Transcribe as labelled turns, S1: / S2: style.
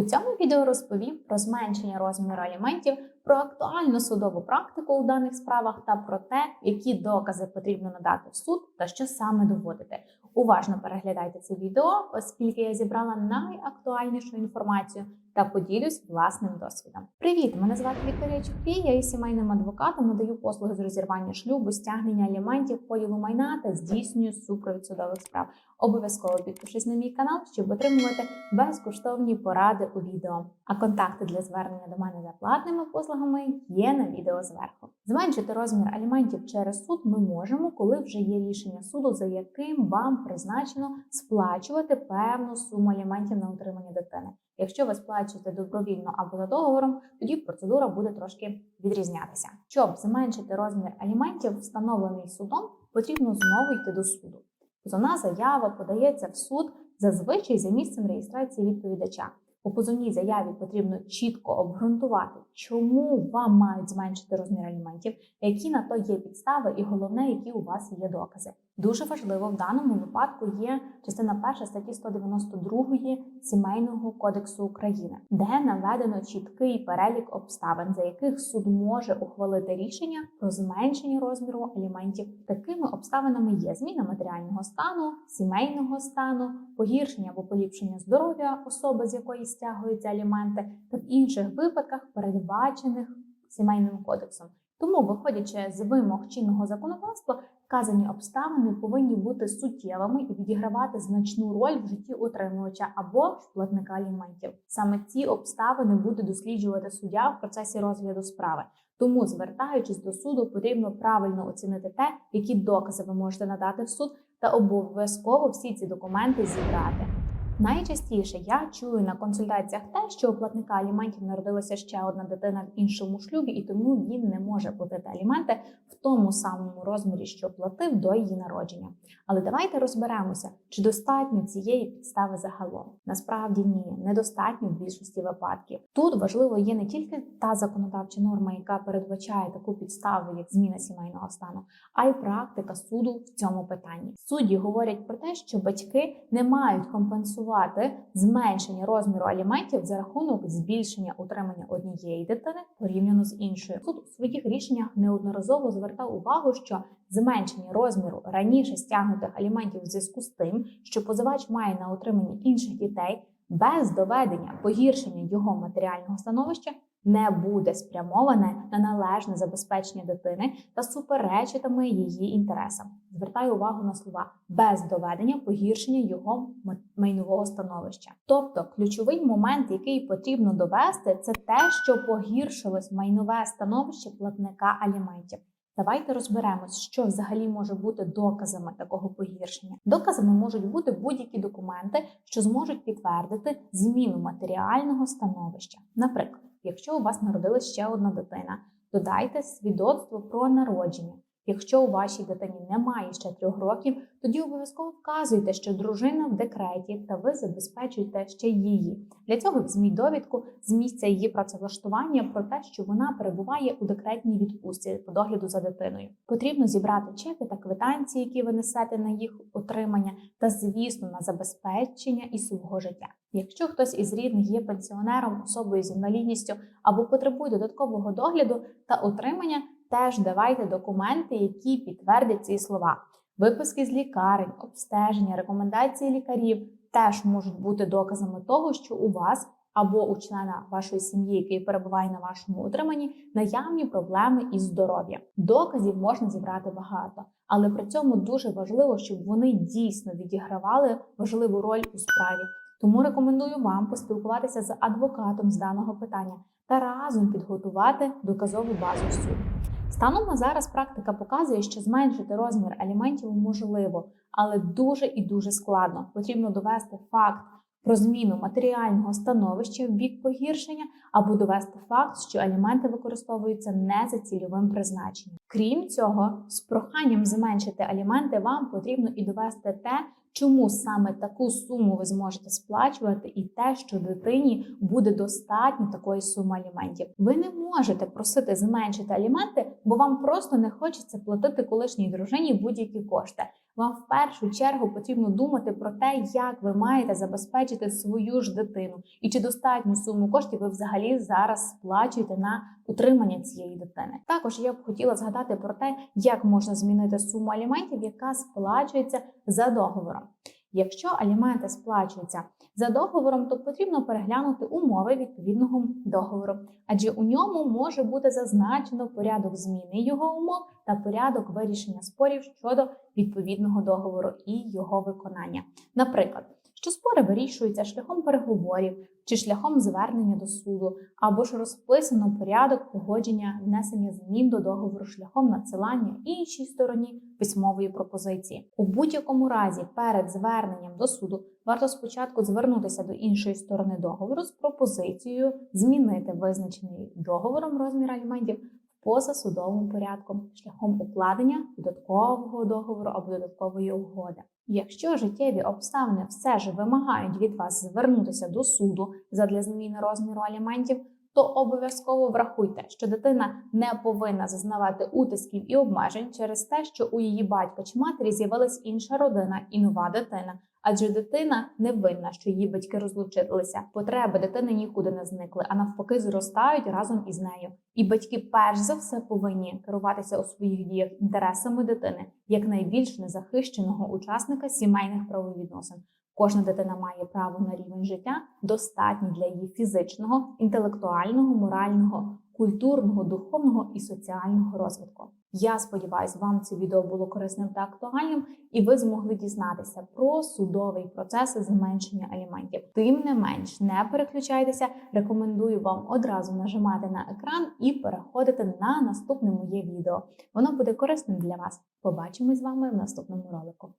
S1: У цьому відео розповім про зменшення розміру аліментів, про актуальну судову практику у даних справах та про те, які докази потрібно надати в суд та що саме доводити. Уважно переглядайте це відео, оскільки я зібрала найактуальнішу інформацію та поділюсь власним досвідом. Привіт! Мене звати Вікторія Чухрій, я є сімейним адвокатом, надаю послуги з розірвання шлюбу, стягнення аліментів, поділу майна та здійснюю супровід судових справ. Обов'язково підпишись на мій канал, щоб отримувати безкоштовні поради у відео. А контакти для звернення до мене за платними послугами є на відео зверху. Зменшити розмір аліментів через суд ми можемо, коли вже є рішення суду, за яким вам призначено сплачувати певну суму аліментів на утримання дитини. Якщо ви сплачуєте добровільно або за договором, тоді процедура буде трошки відрізнятися. Щоб зменшити розмір аліментів, встановлений судом, потрібно знову йти до суду. Позовна заява подається в суд зазвичай за місцем реєстрації відповідача. У позовній заяві потрібно чітко обґрунтувати, чому вам мають зменшити розмір аліментів, які на то є підстави, і головне, які у вас є докази. Дуже важливо в даному випадку є частина 1 статті 192 Сімейного кодексу України, де наведено чіткий перелік обставин, за яких суд може ухвалити рішення про зменшення розміру аліментів. Такими обставинами є зміна матеріального стану, сімейного стану, погіршення або поліпшення здоров'я особи, з якої стягуються аліменти, та в інших випадках передбачених сімейним кодексом. Тому, виходячи з вимог чинного законодавства, вказані обставини повинні бути суттєвими і відігравати значну роль в житті утримувача або платника аліментів. Саме ці обставини буде досліджувати суддя в процесі розгляду справи. Тому, звертаючись до суду, потрібно правильно оцінити те, які докази ви можете надати в суд, та обов'язково всі ці документи зібрати. Найчастіше я чую на консультаціях те, що у платника аліментів народилася ще одна дитина в іншому шлюбі, і тому він не може платити аліменти в тому самому розмірі, що платив до її народження. Але давайте розберемося, чи достатньо цієї підстави загалом. Насправді ні, недостатньо в більшості випадків. Тут важливо є не тільки та законодавча норма, яка передбачає таку підставу, як зміна сімейного стану, а й практика суду в цьому питанні. Судді говорять про те, що батьки не мають компенсувати зменшення розміру аліментів за рахунок збільшення утримання однієї дитини порівняно з іншою. Суд у своїх рішеннях неодноразово звертав увагу, що зменшення розміру раніше стягнутих аліментів у зв'язку з тим, що позивач має на утриманні інших дітей без доведення погіршення його матеріального становища. Не буде спрямоване на належне забезпечення дитини та суперечитиме її інтересам. Звертаю увагу на слова без доведення погіршення його майнового становища. Тобто, ключовий момент, який потрібно довести, це те, що погіршилось майнове становище платника аліментів. Давайте розберемось, що взагалі може бути доказами такого погіршення. Доказами можуть бути будь-які документи, що зможуть підтвердити зміну матеріального становища. Наприклад, якщо у вас народилась ще одна дитина, додайте свідоцтво про народження. Якщо у вашій дитині немає ще трьох років, тоді обов'язково вказуйте, що дружина в декреті та ви забезпечуєте ще її. Для цього візьміть довідку з місця її працевлаштування про те, що вона перебуває у декретній відпустці по догляду за дитиною. Потрібно зібрати чеки та квитанції, які ви несете на їх отримання, та звісно на забезпечення і свого життя. Якщо хтось із рідних є пенсіонером, особою з інвалідністю або потребує додаткового догляду та утримання теж давайте документи, які підтвердять ці слова. Виписки з лікарень, обстеження, рекомендації лікарів теж можуть бути доказами того, що у вас або у члена вашої сім'ї, який перебуває на вашому утриманні, наявні проблеми із здоров'ям. Доказів можна зібрати багато, але при цьому дуже важливо, щоб вони дійсно відігравали важливу роль у справі. Тому рекомендую вам поспілкуватися з адвокатом з даного питання та разом підготувати доказову базу в суд. Станом на зараз практика показує, що зменшити розмір аліментів можливо, але дуже і дуже складно. Потрібно довести факт про зміну матеріального становища в бік погіршення або довести факт, що аліменти використовуються не за цільовим призначенням. Крім цього, з проханням зменшити аліменти вам потрібно і довести те, чому саме таку суму ви зможете сплачувати, і те, що дитині буде достатньо такої суми аліментів. Ви не можете просити зменшити аліменти, бо вам просто не хочеться платити колишній дружині будь-які кошти. Вам в першу чергу потрібно думати про те, як ви маєте забезпечити свою ж дитину, і чи достатню суму коштів ви взагалі зараз сплачуєте на утримання цієї дитини. Також я б хотіла згадати про те, як можна змінити суму аліментів, яка сплачується за договором. Якщо аліменти сплачуються за договором, то потрібно переглянути умови відповідного договору, адже у ньому може бути зазначено порядок зміни його умов та порядок вирішення спорів щодо відповідного договору і його виконання. Наприклад, що спори вирішуються шляхом переговорів чи шляхом звернення до суду, або ж розписано порядок погодження внесення змін до договору шляхом надсилання іншій стороні письмової пропозиції. У будь-якому разі перед зверненням до суду варто спочатку звернутися до іншої сторони договору з пропозицією змінити визначений договором розмір аліментів в позасудовому порядком шляхом укладення додаткового договору або додаткової угоди. Якщо життєві обставини все ж вимагають від вас звернутися до суду задля зміни розміру аліментів, то обов'язково врахуйте, що дитина не повинна зазнавати утисків і обмежень через те, що у її батька чи матері з'явилась інша родина і нова дитина. Адже дитина не винна, що її батьки розлучилися. Потреби дитини нікуди не зникли, а навпаки, зростають разом із нею. І батьки, перш за все, повинні керуватися у своїх діях інтересами дитини як найбільш незахищеного учасника сімейних правовідносин. Кожна дитина має право на рівень життя, достатній для її фізичного, інтелектуального, морального, культурного, духовного і соціального розвитку. Я сподіваюся, вам це відео було корисним та актуальним, і ви змогли дізнатися про судовий процес зменшення аліментів. Тим не менш, не переключайтеся. Рекомендую вам одразу нажимати на екран і переходити на наступне моє відео. Воно буде корисним для вас. Побачимось з вами в наступному ролику.